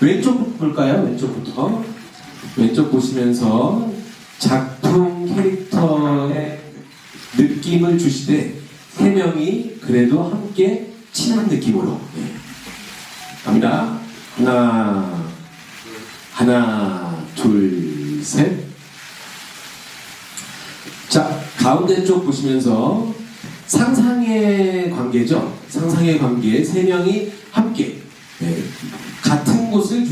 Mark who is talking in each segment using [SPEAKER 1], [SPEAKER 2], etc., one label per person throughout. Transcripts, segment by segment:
[SPEAKER 1] 왼쪽 볼까요? 왼쪽부터. 왼쪽 보시면서 작품 캐릭터의 느낌을 주시되 세 명이 그래도 함께 친한 느낌으로 예. 갑니다. 하나, 하나, 둘, 셋. 자, 가운데 쪽 보시면서 상상의 관계죠. 상상의 관계 세 명이 함께 예,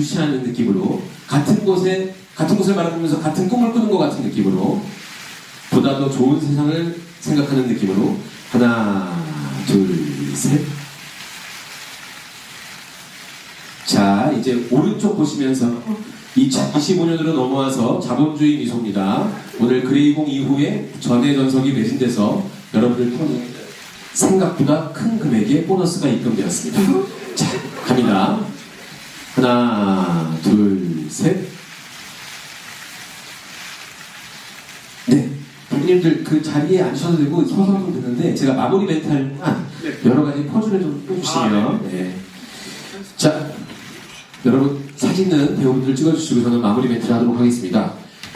[SPEAKER 1] 주시하는 느낌으로 같은 곳에 같은 곳을 바라보면서 같은 꿈을 꾸는 것 같은 느낌으로 보다 더 좋은 세상을 생각하는 느낌으로 하나, 둘, 셋. 자, 이제 오른쪽 보시면서 2025년으로 넘어와서 자본주의 미소입니다. 오늘 그레이공 이후에 전해 전석이 매진돼서 여러분들 생각보다 큰 금액의 보너스가 입금되었습니다. 자, 갑니다. 하나, 둘, 셋. 네. 대표님들 그 자리에 앉으셔도 되고 서서도 되는데 제가 마무리 멘트 할 동안 여러 가지 포즈를 좀 해주시면 네. 자, 여러분 사진은 배우분들 찍어주시고 저는 마무리 멘트를 하도록 하겠습니다.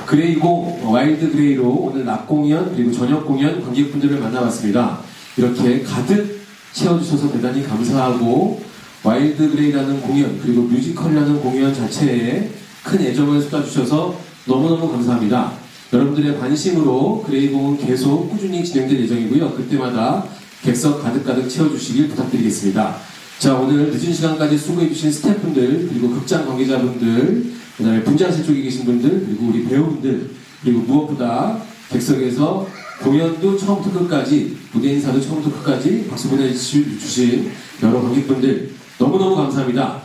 [SPEAKER 1] 그레이고 와일드 그레이로 오늘 낮 공연 그리고 저녁 공연 관객분들을 만나봤습니다. 이렇게 가득 채워주셔서 대단히 감사하고 와일드 그레이라는 공연 그리고 뮤지컬이라는 공연 자체에 큰 애정을 쏟아주셔서 너무너무 감사합니다. 여러분들의 관심으로 그레이공은 계속 꾸준히 진행될 예정이고요. 그때마다 객석 가득가득 채워주시길 부탁드리겠습니다. 자 오늘 늦은 시간까지 수고해주신 스태프분들 그리고 극장 관계자분들 그다음에 분장실 쪽에 계신 분들 그리고 우리 배우분들 그리고 무엇보다 객석에서 공연도 처음부터 끝까지 무대 인사도 처음부터 끝까지 박수 보내주신 여러 관객분들 너무너무 감사합니다.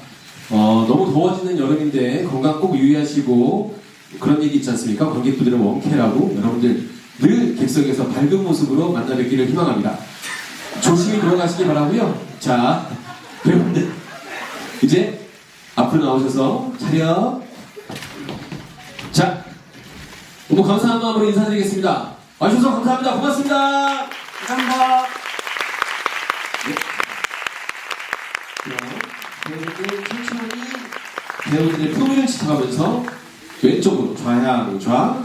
[SPEAKER 1] 어, 너무 더워지는 여름인데 건강 꼭 유의하시고 그런 얘기 있지 않습니까? 관객분들은 원캐라고 여러분들 늘 객석에서 밝은 모습으로 만나 뵙기를 희망합니다. 조심히 돌아가시기 바라고요. 자, 배우분들 이제 앞으로 나오셔서 차렷. 자, 너무 감사한 마음으로 인사드리겠습니다. 와주셔서 감사합니다. 고맙습니다. 감사합니다. 네. 배우분들 천천히 배우들의 품위를 지켜가면서 왼쪽으로 좌향 좌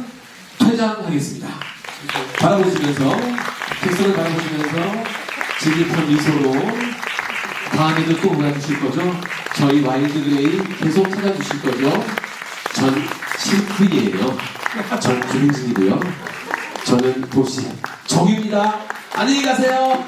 [SPEAKER 1] 퇴장하겠습니다. 바라보시면서 객석을 바라보시면서 진득한 미소로 다음에도 또 몰아주실 거죠? 저희 와일드 그레이 계속 찾아주실 거죠? 전 실크이에요. 전 김인진이고요. 저는 도시 정입니다. 안녕히 가세요.